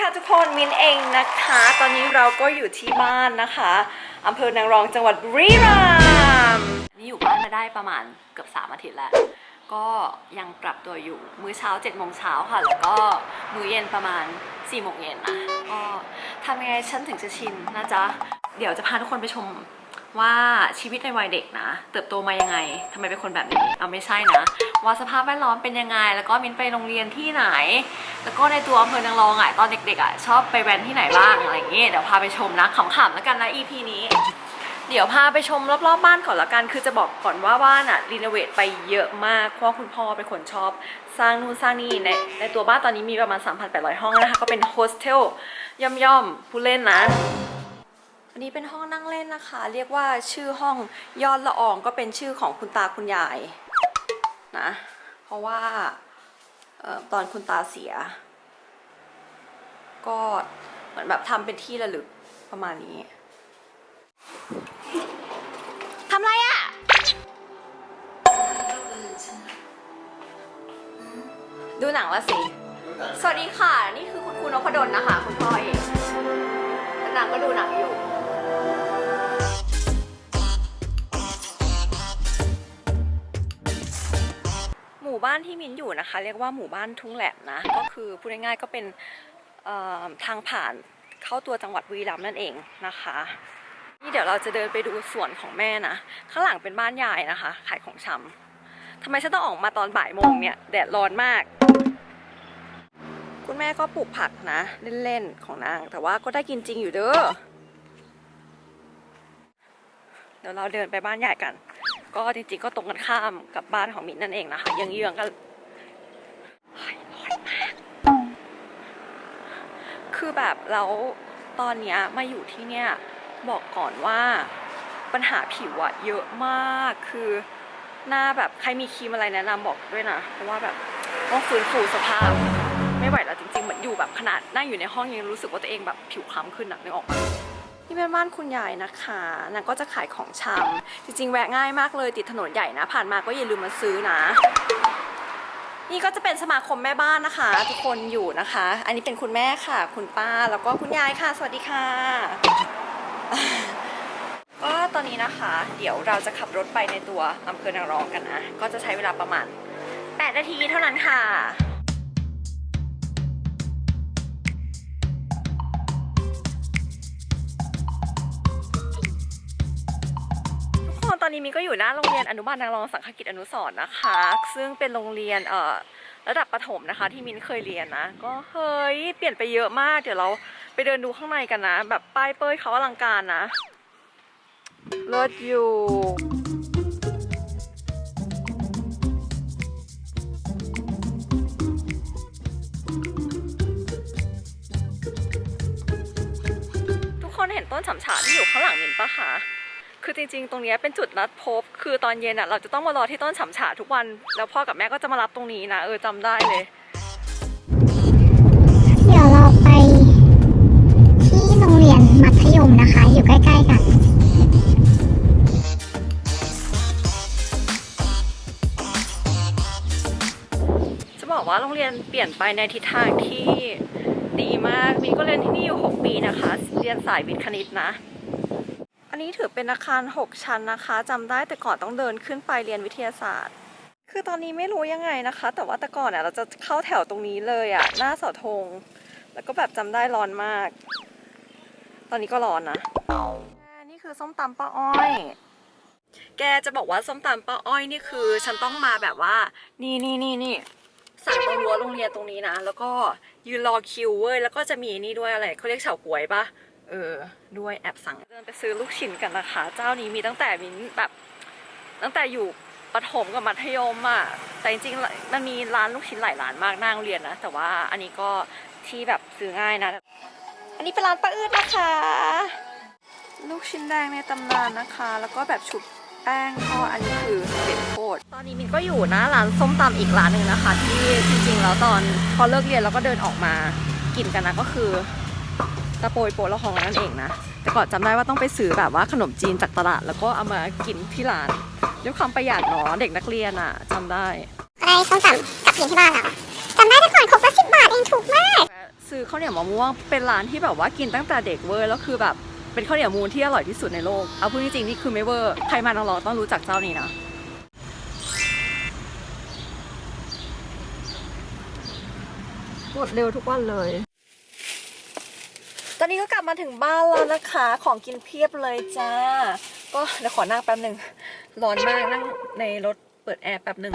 ค่ะทุกคนมินเองนะคะ ตอนนี้เราก็อยู่ที่บ้านนะคะอำเภอนางรองจังหวัดบุรีรัมย์นี่อยู่บ้านมาได้ประมาณเกือบ3อาทิตย์แล้ว ก็ยังปรับตัวอยู่ มื้อเช้า7โมงเช้าค่ะ แล้วก็มื้อเย็นประมาณ4โมงเย็นนะก็ทำยังไงฉันถึงจะชินนะจ๊ะ เดี๋ยวจะพาทุกคนไปชม ว่าชีวิตในวัยเด็กนะ เติบโตมายังไงทำไมเป็นคนแบบนี้เอาไม่ใช่นะ ว่าสภาพแวดล้อมเป็นยังไง แล้วก็มินไปโรงเรียนที่ไหน แล้วก็ในตัวอำเภอนางรองอะตอนเด็กๆอะชอบไปแวนที่ไหนบ้างอะไรอย่างเงี้ยเดี๋ยวพาไปชมนะขำๆแล้วกันนะ EP นี้เดี๋ยวพาไปชมรอบๆบ้านก่อนละกัน คือจะบอกก่อนว่าบ้านอะรีโนเวทไปเยอะมาก เพราะคุณพ่อเป็นคนชอบ สร้างนู่นสร้างนี่ในในตัวบ้านตอนนี้มีประมาณ 3,800 ห้องนะคะ ก็เป็นโฮสเทลย่อมๆผู้เล่นนะ นนี้เป็นห้องนั่งเล่นนะคะ เรียกว่าชื่อห้องยอดละอองก็เป็นชื่อของคุณตาคุณยายนะ เพราะว่าเอ่อตอนคุณตาเสีย ก็เหมือนแบบทำเป็นที่ระลึกประมาณนี้ทำไรอะ่ะดูหนังละสิ สวัสดีค่ะ นี่คือคุณครูนพดลนะคะ คุณพ่อเองแล้วนางก็ดูหนังอยู่ มู่บ้านที่มินอยู่นะคะ เรียกว่าหมู่บ้านทุ่งแหลมนะ ก็คือพูดง่ายๆก็เป็นทางผ่านเข้าตัวจังหวัดบุรีรัมย์นั่นเองนะคะนี่เดี๋ยวเราจะเดินไปดูสวนของแม่นะ ข้างหลังเป็นบ้านยายนะคะ ขายของชำทำไมฉันต้องออกมาตอนบ่ายโมงเนี่ย แดดร้อนมาก คุณแม่ก็ปลูกผักนะ เล่นๆของนาง แต่ว่าก็ได้กินจริงอยู่เด้อเดี๋ยวเราเดินไปบ้านใหญ่กัน ก็จริงๆก็ตรงกันข้ามกับบ้านของมิ้นนั่นเองนะคะ ยังเยื้องๆกันร้อนมาก คือแบบแล้วตอนเนี้ยมาอยู่ที่เนี่ยบอกก่อนว่าปัญหาผิวอะเยอะมาก คือหน้าแบบใครมีครีมอะไรแนะนำบอกด้วยนะ เพราะว่าแบบต้องฟื้นฟูสภาพ ไม่ไหวแล้วจริงๆ เหมือนอยู่แบบขนาดนั่งอยู่ในห้องยังรู้สึกว่าตัวเองแบบผิวคล้ำขึ้นอะนึกออกปะ นี่เป็นบ้านคุณยายนะคะนางก็จะขายของชำจริงๆ แวะง่ายมากเลยติดถนนใหญ่นะ ผ่านมาก็อย่าลืมมาซื้อนะ นี่ก็จะเป็นสมาคมแม่บ้านนะคะ ทุกคนอยู่นะคะ อันนี้เป็นคุณแม่ค่ะ คุณป้าแล้วก็คุณยายค่ะ สวัสดีค่ะก็ตอนนี้นะคะ เดี๋ยวเราจะขับรถไปในตัวอำเภอนางรองกันนะ ก็จะใช้เวลาประมาณ 8 นาทีเท่านั้นค่ะ อนนี้มินก็อยู่หน้าโรงเรียนอนุบาลนางรองสังฆกิจอนุสรณ์นะคะ ซึ่งเป็นโรงเรียนเอ่อระดับประถมนะคะ ที่มินเคยเรียนนะ ก็เฮ้ยเปลี่ยนไปเยอะมาก เดี๋ยวเราไปเดินดูข้างในกันนะ แบบป้ายเป้ยเขาอลังการนะเลิศอยู่ทุกคนเห็นต้นฉำฉาที่อยู่ข้างหลังมินปะคะ คือจริงๆ ตรงเนี้ยเป็นจุดนัดพบ คือตอนเย็นอะเราจะต้องมารอที่ต้นฉำฉาทุกวัน แล้วพ่อกับแม่ก็จะมารับตรงนี้นะ เออจำได้เลย เดี๋ยวเราไปที่โรงเรียนมัธยมนะคะ อยู่ใกล้ๆกันจะบอกว่าโรงเรียนเปลี่ยนไปในทิศทางที่ดีมาก มีก็เรียนที่นี่อยู่ 6 ปีนะคะ เรียนสายวิทย์คณิตนะอั นี้ถือเป็นอาคาร 6 ชั้นนะคะจำได้แต่ก่อนต้องเดินขึ้นไปเรียนวิทยาศาสตร์ คือตอนนี้ไม่รู้ยังไงนะคะ แต่ว่าแต่ก่อนเนี่ยเราจะเข้าแถวตรงนี้เลยอะหน้าเสาธง แล้วก็แบบจำได้ร้อนมาก ตอนนี้ก็ร้อนนะนี่คือส้มตำป้าอ้อยแกจะบอกว่าส้มตำป้าอ้อยนี่คือ ฉันต้องมาแบบว่า นี่นี่นี่นี่สั่งตรงรั้วโรงเรียนตรงนี้นะ แล้วก็ยืนรอคิวเว้ยแล้วก็จะมีนี่ด้วยอะไรเขาเรียกเฉาก๊วยปะ เออด้วยแอบสั่งเดินไปซื้อลูกชิ้นกันนะคะ เจ้านี้มีตั้งแต่มินแบบตั้งแต่อยู่ประถมกับมัธยมอะแต่จริงๆมันมีร้านลูกชิ้นหลายร้านมากหน้าโรงเรียนนะ แต่ว่าอันนี้ก็ที่แบบซื้อง่ายนะ อันนี้เป็นร้านป้าอืดนะคะ ลูกชิ้นแดงในตำนานนะคะ แล้วก็แบบชุบแป้งทอดอันนี้คือเด็ดโคตรตอนนี้มินก็อยู่หนะร้านส้มตำอีกร้านหนึ่งนะคะ ที่จริงๆแล้วตอนพอเลิกเรียนเราก็เดินออกมากินกันนะก็คือ ตะโปยโปะละหองนั่นเองนะ แต่ก่อนจำได้ว่าต้องไปซื้อแบบว่าขนมจีนจากตลาด แล้วก็เอามากินที่ร้านด้วยความประหยัดเนาะเด็กนักเรียนอะจำได้อะไรส้มตำกับกินที่บ้านเราจำได้แต่ก่อนครบละสิบบาทเองถูกมากซซื้อข้าวเหนียวมะม่วงเป็นร้านที่แบบว่ากินตั้งแต่เด็กเวอร์แล้วคือแบบเป็นข้าวเหนียวมูนที่อร่อยที่สุดในโลก เอาพูดจริงๆนี่คือไม่เวอร์ใครมาต้องลองต้องรู้จักเจ้านี้นะหมดเร็วทุกวันเลย ตอนนี้ก็กลับมาถึงบ้านแล้วนะคะ ของกินเพียบเลยจ้า ก็เดี๋ยวขอนั่งแป๊บหนึ่งร้อนมากนั่งในรถ เปิดแอร์แป๊บหนึ่ง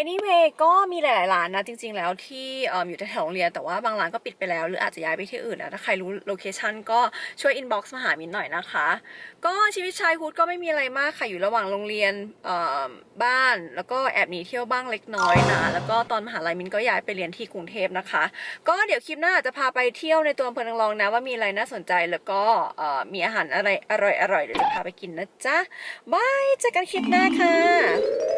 anyway ก็มีหลายๆร้านนะจริง ๆ แล้วที่อยู่แถวโรงเรียนแต่ว่าบางร้านก็ปิดไปแล้ว หรืออาจจะย้ายไปที่อื่นนะถ้าใครรู้โลเคชันก็ช่วย inbox มาหามินหน่อยนะคะ ก็ชีวิตชายฮูดก็ไม่มีอะไรมากค่ะอยู่ระหว่างโรงเรียนบ้าน แล้วก็แอบหนีเที่ยวบ้างเล็กน้อยนะแล้วก็ตอนมหาลัยมินก็ย้ายไปเรียนที่กรุงเทพนะคะ ก็เดี๋ยวคลิปหน้าอาจจะพาไปเที่ยวในตัวอำเภอนางรองนะว่ามีอะไรน่าสนใจแล้วก็มีอาหารอะไรอร่อยๆเดี๋ยวจะพาไปกินนะจ๊ะบายเจอกันคลิปหน้าค่ะ